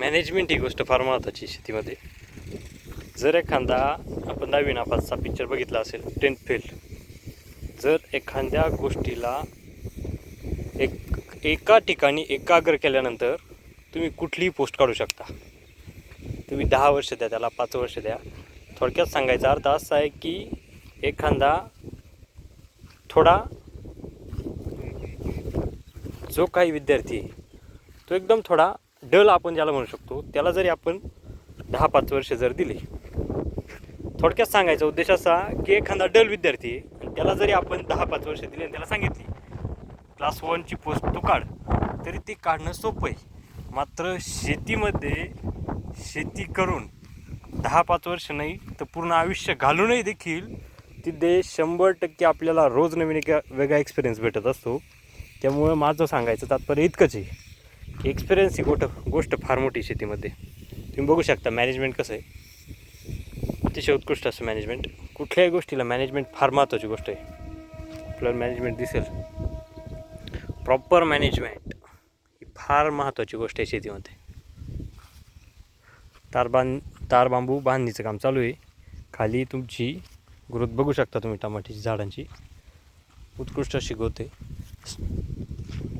Management ही गोष्ट फार महत्त्वाची शेतीमध्ये. जर एखादा आपण दहावी नापासचा पिक्चर बघितला असेल टेन्थ फेल जर एखाद्या गोष्टीला एक एका ठिकाणी एकाग्र केल्यानंतर तुम्ही कुठलीही पोस्ट काढू शकता. तुम्ही दहा वर्ष द्या त्याला पाच वर्ष द्या. थोडक्यात सांगायचा अर्थ असा आहे की एखादा थोडा जो काही विद्यार्थी तो एकदम थोडा डल आपण ज्याला म्हणू शकतो त्याला जरी आपण दहा पाच वर्ष जर दिले थोडक्यात सांगायचा उद्देश असा की एखादा डल विद्यार्थी आहे त्याला जरी आपण दहा पाच वर्ष दिली आणि त्याला सांगितली क्लास वनची पोस्ट तू काढ तरी ती काढणं सोपं आहे. मात्र शेतीमध्ये शेती करून दहा पाच वर्ष नाही तर पूर्ण आयुष्य घालूनही देखील तिथे शंभर टक्के आपल्याला रोज नवीन एक वेगळा एक्सपिरियन्स भेटत असतो. त्यामुळं माझं सांगायचं तात्पर्य इतकंच आहे. एक्सपिरियन्स ही गोट गोष्ट फार मोठी शेतीमध्ये. तुम्ही बघू शकता मॅनेजमेंट कसं आहे. अतिशय उत्कृष्ट असं मॅनेजमेंट कुठल्याही गोष्टीला मॅनेजमेंट फार महत्त्वाची गोष्ट आहे. आपल्याला मॅनेजमेंट दिसेल. प्रॉपर मॅनेजमेंट ही फार महत्त्वाची गोष्ट आहे शेतीमध्ये. तार बांध तार बांबू बांधणीचं काम चालू आहे. खाली तुमची ग्रोथ बघू शकता तुम्ही टमाट्याची झाडांची. उत्कृष्ट अशी ग्रोथ आहे.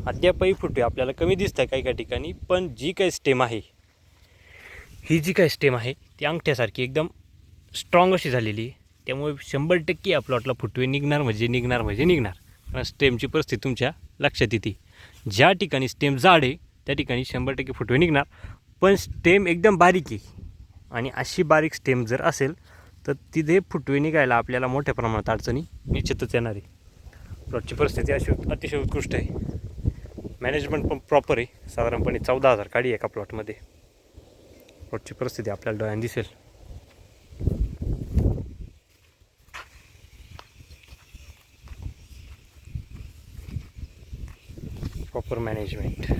अद्यापही फुटवे. आपल्याला कमी दिसत आहे काही काही ठिकाणी पण जी काही स्टेम आहे ही जी काही स्टेम आहे ती अंगठ्यासारखी एकदम स्ट्रॉंग अशी झालेली आहे. त्यामुळे शंभर टक्के या प्लॉटला फुटवे निघणार म्हणजे निघणार म्हणजे निघणार. कारण स्टेमची परिस्थिती तुमच्या लक्षात येते. ज्या ठिकाणी स्टेम जाड आहे त्या ठिकाणी शंभर टक्के फुटवे निघणार. पण स्टेम एकदम बारीक आहे. आणि अशी बारीक स्टेम जर असेल तर तिथे फुटवे निघायला आपल्याला मोठ्या प्रमाणात अडचणी निश्चितच येणार आहे. प्लॉटची परिस्थिती अशी अतिशय उत्कृष्ट आहे. मॅनेजमेंट पण प्रॉपर आहे. साधारणपणे चौदा हजार काढी एका प्लॉटमध्ये प्लॉटची परिस्थिती आपल्याला डोळ्यात दिसेल. Proper management